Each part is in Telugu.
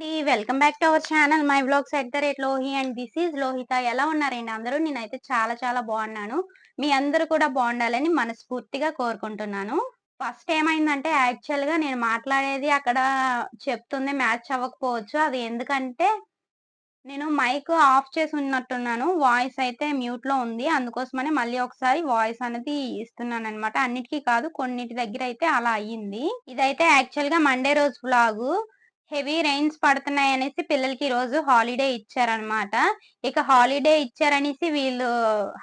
Welcome back to our channel. My blogs at the rate Lohi and this is Lohitha. ఎలా ఉన్నారండి అందరూ? నేనైతే చాలా చాలా బాగున్నాను. మీ అందరూ కూడా బాగుండాలని మనస్ఫూర్తిగా కోరుకుంటున్నాను. ఫస్ట్ ఏమైందంటే యాక్చువల్గా నేను మాట్లాడేది అక్కడ చెప్తుంది మ్యాచ్ అవ్వకపోవచ్చు. అది ఎందుకంటే నేను మైక్ ఆఫ్ చేసి ఉన్నట్టున్నాను. వాయిస్ అయితే మ్యూట్లో ఉంది. అందుకోసమని మళ్ళీ ఒకసారి వాయిస్ అనేది ఇస్తున్నాను అనమాట అన్నిటికీ కాదు కొన్నిటి దగ్గర అయితే అలా అయ్యింది. ఇదైతే యాక్చువల్గా మండే రోజు బ్లాగు హెవీ రైన్స్ పడుతున్నాయి అనేసి పిల్లలకి రోజు హాలిడే ఇచ్చారనమాట ఇక హాలిడే ఇచ్చారనేసి వీళ్ళు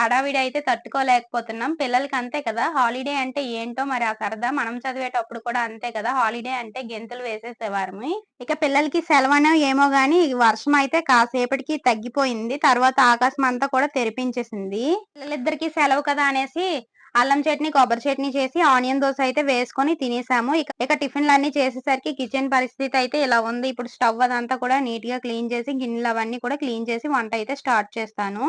హడావిడి అయితే తట్టుకోలేకపోతున్నాం. పిల్లలకి అంతే కదా. హాలిడే అంటే ఏంటో మరి ఆ సరదా మనం చదివేటప్పుడు కూడా అంతే కదా. హాలిడే అంటే గెంతులు వేసేసేవారు ఇక పిల్లలకి సెలవు ఏమో గాని వర్షం అయితే కాసేపటికి తగ్గిపోయింది. తర్వాత ఆకాశం అంతా కూడా తెరిపించేసింది. పిల్లలిద్దరికి సెలవు కదా అనేసి అల్లం చట్నీ కొబ్బరి చట్నీ చేసి ఆనియన్ దోశ అయితే వేసుకొని తినేసాము. ఇక టిఫిన్లు అన్ని చేసేసరికి కిచెన్ పరిస్థితి అయితే ఇలా ఉంది. ఇప్పుడు స్టవ్ అదంతా కూడా నీట్గా క్లీన్ చేసి గిన్నెలు అవన్నీ కూడా క్లీన్ చేసి వంట అయితే స్టార్ట్ చేస్తాను.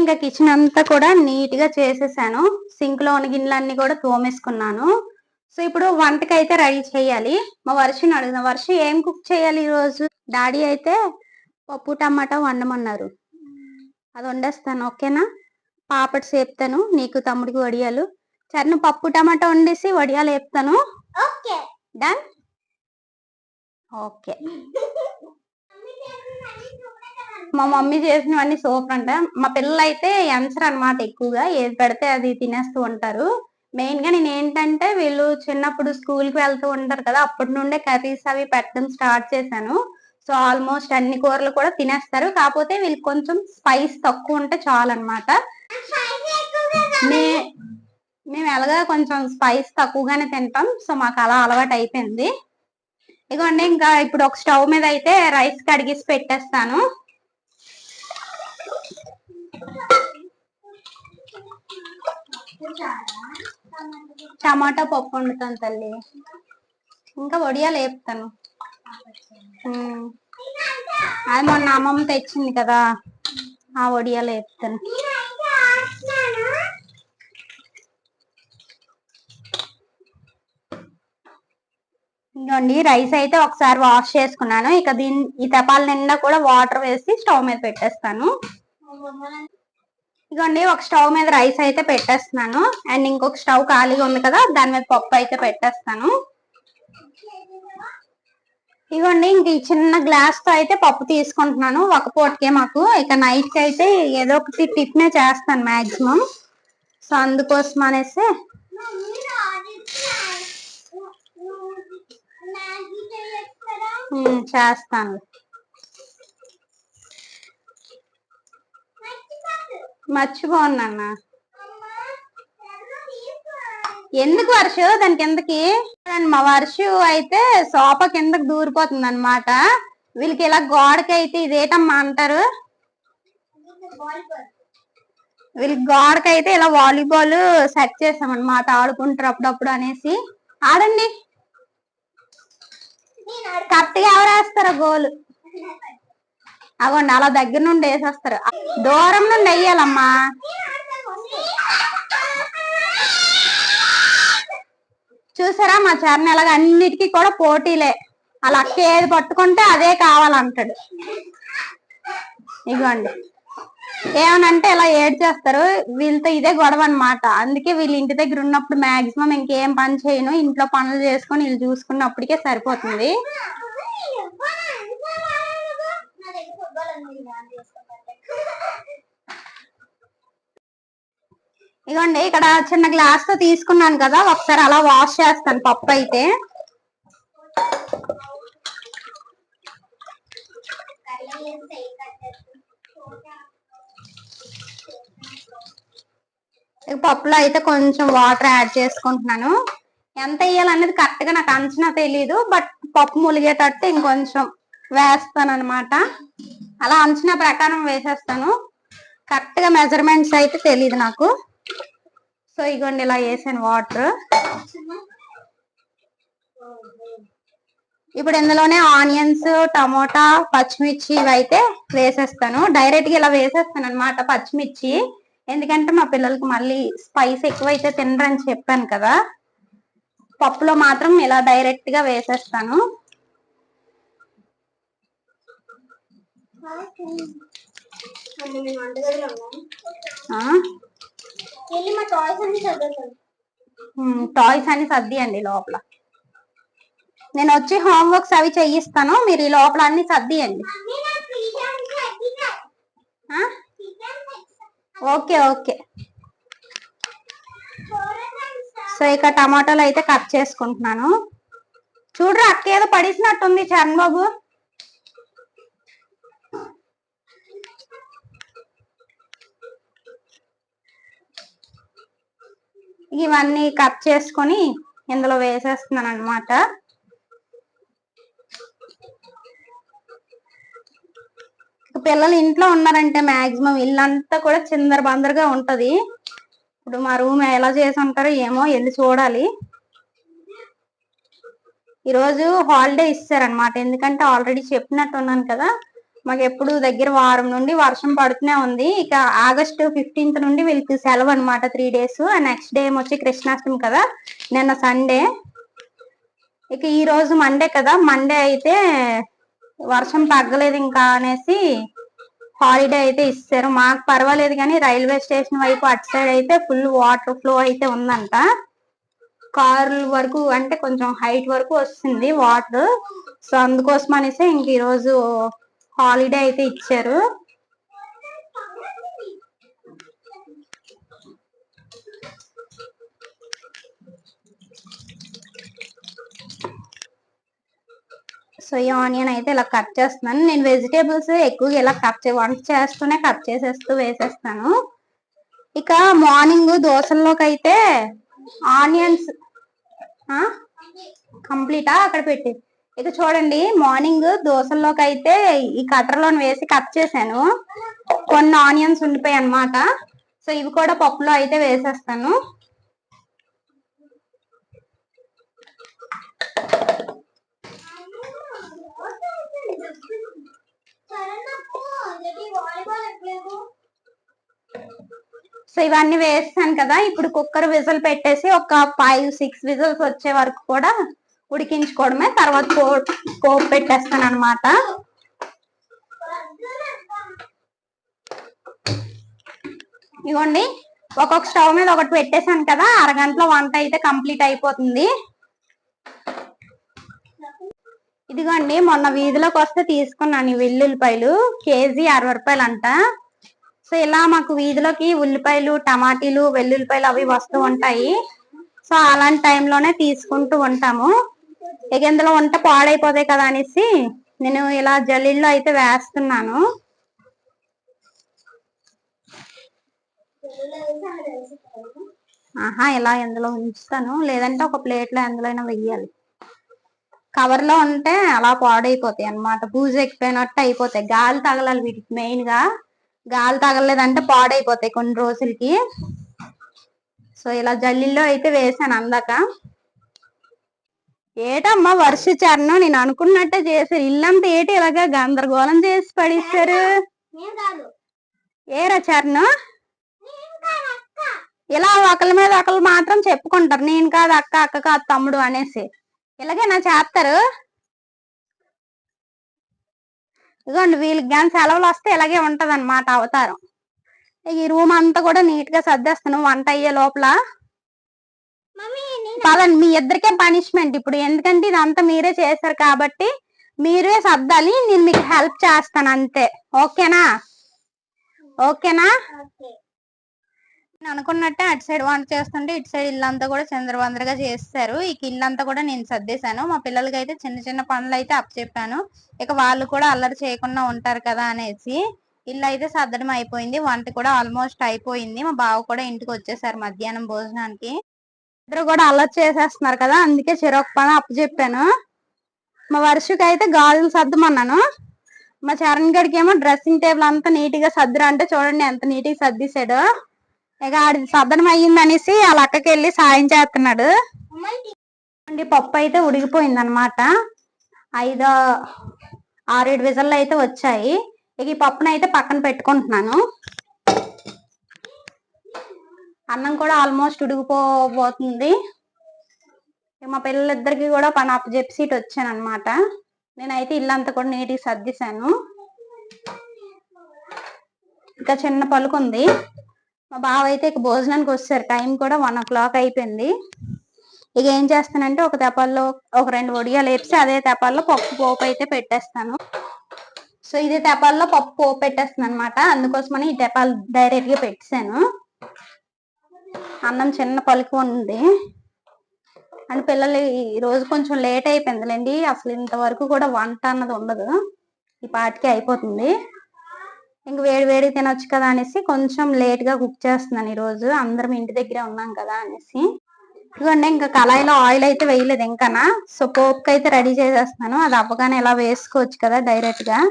ఇంకా కిచెన్ అంతా కూడా నీట్గా చేసేసాను. సింక్లో ఉన్న గిన్నెలన్నీ కూడా తోమేసుకున్నాను. సో ఇప్పుడు వంటకి అయితే రెడీ చేయాలి. మా వర్షని అడిగిన వర్ష ఏం కుక్ చేయాలి ఈరోజు? డాడీ అయితే పప్పు టమాటా వండమన్నారు. అది వండేస్తాను. ఓకేనా? పాపడ్ సేపుతాను నీకు తమ్ముడికి వడియాలు. చరణ్ పప్పు టమాటా వండేసి వడియాలు వేపుతాను. Done okay. మా మమ్మీ చేసినవన్నీ సూపర్ అంట. మా పిల్లలు అయితే ఎన్సర్ అనమాట ఎక్కువగా. ఏది పెడితే అది తినేస్తూ ఉంటారు. మెయిన్గా నేను ఏంటంటే వీళ్ళు చిన్నప్పుడు స్కూల్కి వెళ్తూ ఉంటారు కదా అప్పటి నుండే కర్రీస్ అవి పెట్టడం స్టార్ట్ చేశాను. సో ఆల్మోస్ట్ అన్ని కూరలు కూడా తినేస్తారు. కాకపోతే వీళ్ళకి కొంచెం స్పైస్ తక్కువ ఉంటే చాలు అనమాట మేము ఎలాగా కొంచెం స్పైస్ తక్కువగానే తింటాం. సో మాకు అలా అలవాటు అయిపోయింది. ఇదిగోండి ఇంకా ఇప్పుడు ఒక స్టవ్ మీద అయితే రైస్ కడిగేసి పెట్టేస్తాను. టమాటా పప్పు వండుతాను తల్లి. ఇంకా వడియాలు వేపుతాను. అది మొన్న అమ్మమ్మ తెచ్చింది కదా. ఆ వడియాలు వేపుతాను. ఇదిగోండి రైస్ అయితే ఒకసారి వాష్ చేసుకున్నాను. ఇక దీని ఈ తపాల నిండా కూడా వాటర్ వేసి స్టవ్ మీద పెట్టేస్తాను. ఇదిగోండి ఒక స్టవ్ మీద రైస్ అయితే పెట్టేస్తున్నాను. అండ్ ఇంకొక స్టవ్ ఖాళీగా ఉంది కదా దాని మీద పప్పు అయితే పెట్టేస్తాను. ఇవ్వండి ఇంక ఈ చిన్న గ్లాస్తో అయితే పప్పు తీసుకుంటున్నాను. ఒక పూటకే మాకు. ఇక నైట్కి అయితే ఏదో ఒకటి టిఫినే చేస్తాను మాక్సిమం సో అందుకోసం అనేసి. చేస్తాను. మర్చిపోన్నాన్న ఎందుకు వర్షు దాని కిందకి? మా వర్షు అయితే సోప కిందకి దూరిపోతుంది అనమాట వీళ్ళకి ఇలా గోడకి అయితే ఇదేటమ్మా అంటారు? వీళ్ళకి గోడకి అయితే ఇలా వాలీబాల్ సెట్ చేసాం అనమాట ఆడుకుంటారు అప్పుడప్పుడు అనేసి. ఆడండి. కరెక్ట్గా ఎవరు వేస్తారో గోలు? అగోండి అలా దగ్గర నుండి వేసేస్తారు. దూరం నుండి వెయ్యాలమ్మా చూసారా మా చరణ్ ఎలాగ అన్నిటికీ కూడా పోటీలే అలా అక్క ఏది పట్టుకుంటే అదే కావాలంటాడు ఇగోండి ఏమనంటే ఇలా ఏడ్ చేస్తారు వీళ్ళతో ఇదే గొడవ అన్నమాట అందుకే వీళ్ళు ఇంటి దగ్గర ఉన్నప్పుడు మాక్సిమం ఇంకేం పని చేయను ఇంట్లో పనులు చేసుకొని వీళ్ళు చూసుకున్నప్పటికే సరిపోతుంది ఇదిగోండి ఇక్కడ చిన్న గ్లాస్తో తీసుకున్నాను కదా ఒకసారి అలా వాష్ చేస్తాను పప్పు అయితే. పప్పులో అయితే కొంచెం వాటర్ యాడ్ చేసుకుంటున్నాను. ఎంత వేయాలనేది కరెక్ట్గా నాకు అంచనా తెలీదు బట్ పప్పు ములిగేటట్టు ఇంకొంచెం వేస్తాను అనమాట అలా అంచనా ప్రకారం వేసేస్తాను. కరెక్ట్గా మెజర్మెంట్స్ అయితే తెలియదు నాకు. సో ఇగోండి ఇలా వేసాను వాటర్. ఇప్పుడు ఇందులోనే ఆనియన్స్ టమోటా పచ్చిమిర్చి ఇవి అయితే వేసేస్తాను. డైరెక్ట్గా ఇలా వేసేస్తాను అనమాట పచ్చిమిర్చి. ఎందుకంటే మా పిల్లలకి మళ్ళీ స్పైస్ ఎక్కువైతే తినరని చెప్పాను కదా. పప్పులో మాత్రం ఇలా డైరెక్ట్గా వేసేస్తాను. వంటగదిలో టాయ్స్ అని సర్దియండి లోపల. నేను వచ్చి హోంవర్క్స్ అవి చెయ్యిస్తాను మీరు ఈ లోపల అన్ని సర్దియండి? Okay okay. సో ఇక టమాటాలు అయితే కట్ చేసుకుంటున్నాను. చూడరా అక్క ఏదో పడేసినట్టుంది చరణ్ బాబు ఇవన్నీ కట్ చేసుకొని ఇందులో వేసేస్తున్నాను అనమాట పిల్లలు ఇంట్లో ఉన్నారంటే మాక్సిమం ఇల్లంతా కూడా చిందర బందరగా ఉంటది. ఇప్పుడు మా రూమ్ ఎలా చేసి ఉంటారో ఏమో వెళ్ళి చూడాలి. ఈరోజు హాలిడే ఇస్తారనమాట ఎందుకంటే ఆల్రెడీ చెప్పినట్టు ఉన్నాను కదా. మాకు ఎప్పుడు దగ్గర వారం నుండి వర్షం పడుతూనే ఉంది. ఇక ఆగస్టు ఫిఫ్టీన్త్ నుండి వీళ్ళకి సెలవు అనమాట త్రీ డేస్. నెక్స్ట్ డే వచ్చి కృష్ణాష్టమి కదా నిన్న సండే. ఇక ఈ రోజు మండే కదా మండే అయితే వర్షం తగ్గలేదు ఇంకా అనేసి హాలిడే అయితే ఇస్తారు. మాకు పర్వాలేదు కానీ రైల్వే స్టేషన్ వైపు అటు సైడ్ అయితే ఫుల్ వాటర్ ఫ్లో అయితే ఉందంట. కార్ల వరకు అంటే కొంచెం హైట్ వరకు వస్తుంది వాటర్. సో అందుకోసం అనేసి ఇంక ఈరోజు హాలిడే అయితే ఇచ్చారు. సో ఈ ఆనియన్ అయితే ఇలా కట్ చేస్తున్నాను. నేను వెజిటేబుల్స్ ఎక్కువగా ఇలా కట్ చే వంట చేస్తూనే కట్ చేసేస్తూ వేసేస్తాను ఇక మార్నింగ్ దోశల్లోకి అయితే ఆనియన్స్ కంప్లీటా? అక్కడ పెట్టి ఇక చూడండి మార్నింగ్ దోశల్లోకి అయితే ఈ కట్టర్లో వేసి కట్ చేశాను. కొన్ని ఆనియన్స్ ఉండిపోయాయి అన్నమాట. సో ఇవి కూడా పప్పులో అయితే వేసేస్తాను. సో ఇవన్నీ వేస్తాను కదా. ఇప్పుడు కుక్కర్ విజిల్ పెట్టేసి ఒక ఫైవ్ సిక్స్ విజిల్స్ వచ్చే వరకు కూడా ఉడికించుకోవడమే తర్వాత కో పోపు పెట్టేస్తాను అనమాట ఇగోండి ఒక్కొక్క స్టవ్ మీద ఒకటి పెట్టేశాను కదా అరగంటలో వంట అయితే కంప్లీట్ అయిపోతుంది. ఇదిగోండి మొన్న వీధిలోకి వస్తే తీసుకున్నాను ఈ వెల్లుల్లిపాయలు కేజీ అరవై రూపాయలు అంట సో ఇలా మాకు వీధిలోకి ఉల్లిపాయలు టమాటీలు వెల్లుల్లిపాయలు అవి వస్తూ ఉంటాయి. సో అలాంటి టైంలోనే తీసుకుంటూ ఉంటాము. ఇక ఇందులో వంట పాడైపోతాయి కదా అనేసి నేను ఇలా జల్లీల్లో అయితే వేస్తున్నాను. ఆహా ఇలా ఇందులో ఉంచుతాను. లేదంటే ఒక ప్లేట్లో ఎందులోనైనా ఎందులో అయినా వెయ్యాలి. కవర్లో ఉంటే అలా పాడైపోతాయి అన్నమాట. పూజ ఎక్కిపోయినట్టు అయిపోతాయి. గాలి తగలాలి వీటికి మెయిన్గా గాలి తగలలేదంటే పాడైపోతాయి కొన్ని రోజులకి. సో ఇలా జల్లీల్లో అయితే వేసాను అందాక. ఏటమ్మా వర్ష చరణం నేను అనుకున్నట్టే చేశారు. ఇల్లంతా ఏటి ఇలాగా గందరగోళం చేసి పడిస్తారు ఏరా చరణం? ఇలా ఒకరి మీద ఒకరు మాత్రం చెప్పుకుంటారు. నేను కాదు అక్క అక్క కాదు తమ్ముడు అనేసి. ఇలాగే నా చేస్తారు? ఇదిగోండి వీళ్ళకి కానీ సెలవులు వస్తే ఇలాగే ఉంటది అనమాట అవతారం. ఈ రూమ్ అంతా కూడా నీట్గా సర్దేస్తాను వంట అయ్యే లోపల. మమ్మీ వాళ్ళని మీ ఇద్దరికే పనిష్మెంట్ ఇప్పుడు ఎందుకంటే ఇదంతా మీరే చేశారు కాబట్టి మీరే సర్దాలి నేను మీకు హెల్ప్ చేస్తాను అంతే. ఓకేనా? ఓకేనా? నేను అనుకున్నట్టే అటు సైడ్ వంట చేస్తుంటే ఇటు సైడ్ ఇల్లంతా కూడా చంద్రబందరగా చేస్తారు ఇక ఇల్లంతా కూడా నేను సర్దేశాను. మా పిల్లలకి అయితే చిన్న చిన్న పనులు అయితే అప్పచెప్పాను. ఇక వాళ్ళు కూడా అల్లరి చేయకుండా ఉంటారు కదా అనేసి ఇల్లు అయితే సర్దడం అయిపోయింది. వంట కూడా ఆల్మోస్ట్ అయిపోయింది. మా బావ కూడా ఇంటికి వచ్చేసారు మధ్యాహ్నం భోజనానికి. ఇద్దరు కూడా అల్లరి చేసేస్తున్నారు కదా అందుకే చెరొక పని అప్పచెప్పాను. మా వర్షకి అయితే గాజులు సర్దమన్నాను. మా చరణ్ గడికి ఏమో డ్రెస్సింగ్ టేబుల్ అంతా నీట్గా సర్దురా అంటే చూడండి ఎంత నీట్గా సర్దిసాడు ఇక ఆడి సర్దనం అయ్యిందనేసి వాళ్ళ అక్కకి వెళ్ళి సాయం చేస్తున్నాడు. అండి పప్పు అయితే ఉడిగిపోయింది అనమాట ఐదో ఆరేడు విజల్లో అయితే వచ్చాయి. ఇక ఈ పప్పునైతే పక్కన పెట్టుకుంటున్నాను. అన్నం కూడా ఆల్మోస్ట్ ఉడికిపోబోతుంది. ఇక మా పిల్లలిద్దరికి కూడా పని అప్పు చెప్పి వచ్చాను అనమాట నేనైతే ఇల్లంతా కూడా నీట్గా సర్దిశాను. ఇంకా చిన్న పలుకుంది మా బావ అయితే ఇక భోజనానికి వచ్చారు టైం కూడా వన్ ఓ క్లాక్ అయిపోయింది. ఇక ఏం చేస్తానంటే ఒక తెపాల్లో ఒక రెండు వడియాలు వేపి అదే తెపాల్లో పప్పు పోపు అయితే పెట్టేస్తాను. సో ఇదే తెపాల్లో పప్పు పోపు పెట్టేస్తాను అనమాట అందుకోసమని ఈ తెపాలు డైరెక్ట్గా పెట్టేశాను. అన్నం చిన్న పలుకు ఉంది. అండ్ పిల్లలు ఈ రోజు కొంచెం లేట్ అయిపోయిందిలేండి. అసలు ఇంతవరకు కూడా వంట అన్నది ఉండదు. ఈ పాటికి అయిపోతుంది. ఇంక వేడి వేడి తినొచ్చు కదా అనేసి కొంచెం లేట్గా కుక్ చేస్తున్నాను ఈరోజు. అందరం ఇంటి దగ్గరే ఉన్నాం కదా అనేసి. ఇదిగోండి ఇంకా కళాయిలో ఆయిల్ అయితే వేయలేదు ఇంకానా? సో పోపుకి అయితే రెడీ చేసేస్తున్నాను. అది అవ్వగానే ఎలా వేసుకోవచ్చు కదా డైరెక్ట్గా గా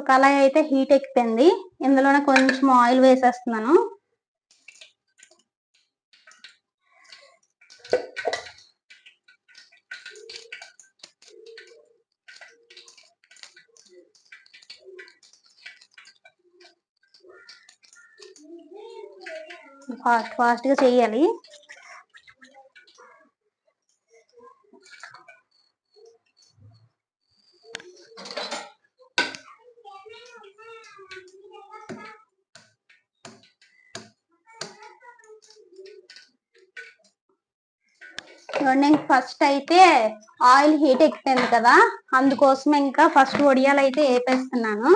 సో కళాయి అయితే హీట్ ఎక్కిపోయింది ఇందులోనే కొంచెం ఆయిల్ వేసేస్తున్నాను. ఫాస్ట్ ఫాస్ట్గా చేయాలి నేను ఫస్ట్ అయితే ఆయిల్ హీట్ ఎక్కుతుంది కదా అందుకోసం ఇంకా ఫస్ట్ వడియాలు అయితే వేపేస్తున్నాను.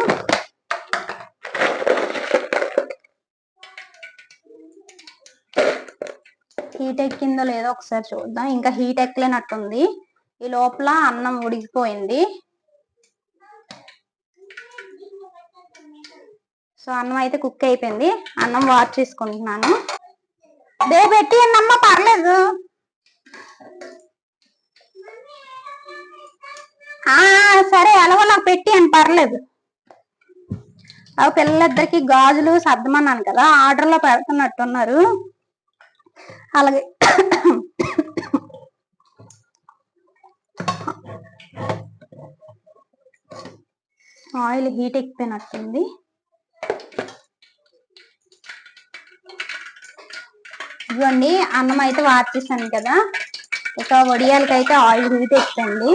హీట్ ఎక్కిందో లేదో ఒకసారి చూద్దాం. ఇంకా హీట్ ఎక్కలేనట్టుంది. ఈ లోపల అన్నం ఉడికిపోయింది. సో అన్నం అయితే కుక్ అయిపోయింది. అన్నం వాచ్ చేసుకుంటున్నాను. దే పెట్టి అమ్మ పర్లేదు. ఆ సరే ఎలాగో నాకు పెట్టి అని పర్లేదు. అవి పిల్లలిద్దరికి గాజులు సర్దమన్నాను కదా ఆర్డర్లో పెడుతున్నట్టున్నారు. అలాగే ఆయిల్ హీట్ ఎక్కిపోయినట్టుంది. ఇదిగోండి అన్నం అయితే వార్చేసాను కదా. ఇక వడియాలకైతే ఆయిల్ హీట్ ఎక్కిపోయింది.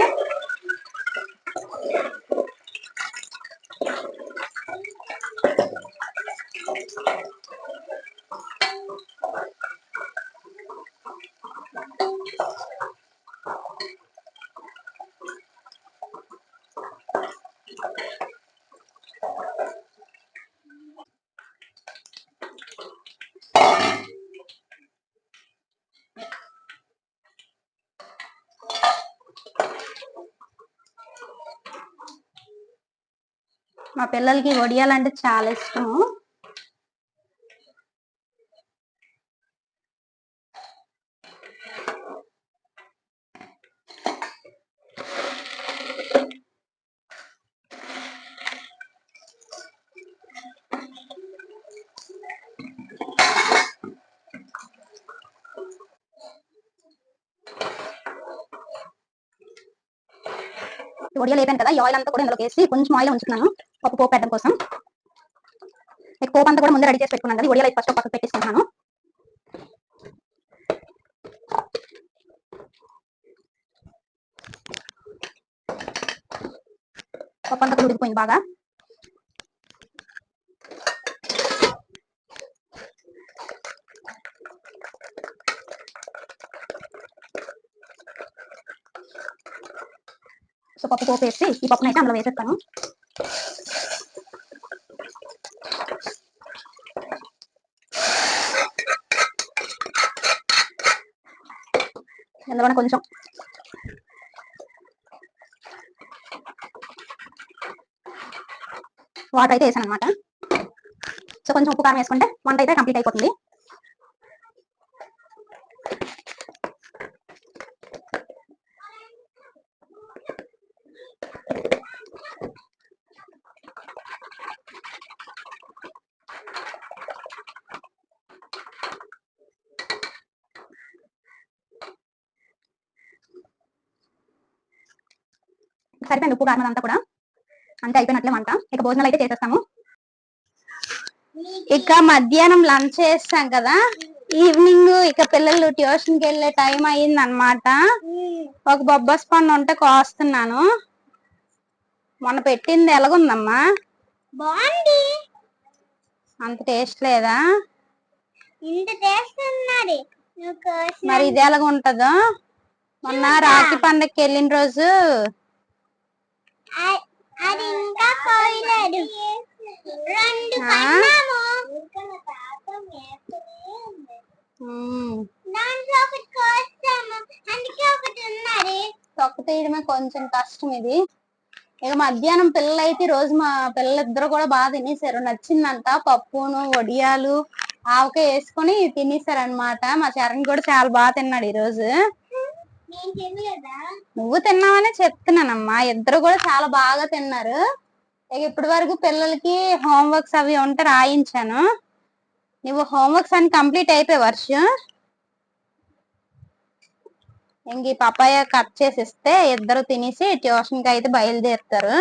పిల్లలకి వడియాలంటే చాలా ఇష్టము వడియాలు అయిపోయాను కదా ఈ ఆయిల్ అంతా కూడా ఇందులోకి వేసి కొంచెం ఆయిల్ ఉంచుతున్నాను. పప్పు పోపు పెట్టడం కోసం. ఇక పోపు అంతా కూడా ముందే రెడీ చేసి పెట్టుకున్నాను కదా ఒడియాలు ఫస్ట్ పక్కకు పెట్టేసుకుంటున్నాను. పప్పు అంతా ఉడికిపోయింది బాగా. సో పప్పు పోపు వేసి ఈ పప్పునైతే అందులో వేసేస్తాను. ఇందులోనే కొంచెం. వాటర్ అయితే వేసాను అనమాట సో కొంచెం ఉప్పు కారం వేసుకుంటే వంట అయితే కంప్లీట్ అయిపోతుంది. సరిపోయింది ఉప్పు కారం అంతా కూడా. అంతే అయిపోయినట్లే వంట. ఇక భోజనాలు అయితే చేసేస్తాము. ఇక మధ్యాహ్నం లంచ్ చేస్తాం కదా. ఈవినింగ్ ఇక పిల్లలు ట్యూషన్కి వెళ్ళే టైం అయింది అనమాట ఒక బొబ్బస్ పండు ఉంటే కోస్తున్నాను. మొన్న పెట్టింది ఎలాగుందమ్మా? బాగుంది. అంత టేస్ట్ లేదా? ఇంత టేస్ట్ ఉన్నది. నువ్వు కోసిన మరి ఇది ఎలాగుంటదో? మొన్న రాఖీ పండగకి వెళ్ళిన రోజు అది ఇంకా కోయలేదు రెండు? కన్నాము దాంట్లో ఒకటి కోస్తాము. అందుకే ఒకటి ఉన్నది. తొక్క తీయడమే కొంచెం కష్టం ఇది. ఇక మధ్యాహ్నం పిల్లలు అయితే రోజు మా పిల్లలిద్దరు కూడా బాగా తినేసారు. నచ్చిందంట పప్పును వడియాలు ఆవకాయ వేసుకొని తినేసారు అనమాట మా చరణ్ కూడా చాలా బాగా తిన్నాడు ఈ రోజు. నువ్వు తిన్నావనే చెప్తున్నానమ్మా. ఇద్దరు కూడా చాలా బాగా తిన్నారు. ఇక ఇప్పటి వరకు పిల్లలకి హోంవర్క్స్ అవి ఉంటే రాయించాను. నువ్వు హోంవర్క్స్ అని కంప్లీట్ అయిపోయి వర్ష. ఇంక ఈ పపాయ కట్ చేసి ఇస్తే ఇద్దరు తినేసి ట్యూషన్కి అయితే బయలుదేరుతారు.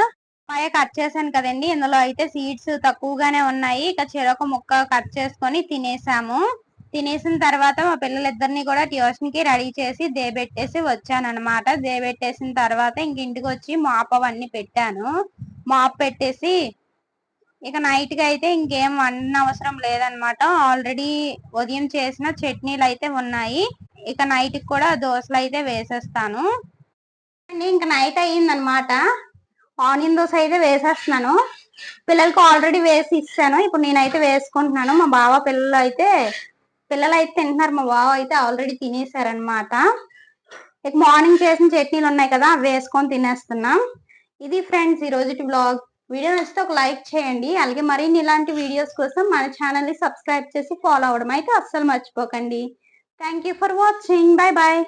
పపాయ కట్ చేశాను కదండి. ఇందులో అయితే సీడ్స్ తక్కువగానే ఉన్నాయి. ఇక చెరొక ముక్క కట్ చేసుకొని తినేసాము. తినేసిన తర్వాత మా పిల్లలిద్దరిని కూడా ట్యూషన్కి రెడీ చేసి దేబెట్టేసి వచ్చానమాట దేబెట్టేసిన తర్వాత ఇంక ఇంటికి వచ్చి మాప్ అవన్నీ పెట్టాను. మాప్ పెట్టేసి ఇక నైట్కి అయితే ఇంకేం వండిన అవసరం లేదనమాట ఆల్రెడీ ఉదయం చేసిన చట్నీలు అయితే ఉన్నాయి. ఇక నైట్కి కూడా దోశలు అయితే వేసేస్తాను. ఇంక నైట్ అయ్యిందనమాట ఆనియన్ దోశ అయితే వేసేస్తున్నాను. పిల్లలకి ఆల్రెడీ వేసి ఇచ్చాను. ఇప్పుడు నేనైతే వేసుకుంటున్నాను. మా బావ పిల్లలు అయితే పిల్లలు అయితే తింటున్నారు. మా బావ అయితే ఆల్రెడీ తినేసారనమాట ఇక మార్నింగ్ చేసిన చట్నీలు ఉన్నాయి కదా అవి వేసుకొని తినేస్తున్నాం. ఇది ఫ్రెండ్స్ ఈ రోజు బ్లాగ్. వీడియో నచ్చితే ఒక లైక్ చేయండి. అలాగే మరిన్ని ఇలాంటి వీడియోస్ కోసం మన ఛానల్ని సబ్స్క్రైబ్ చేసి ఫాలో అవ్వడం అయితే అస్సలు మర్చిపోకండి. Thank you for watching. Bye bye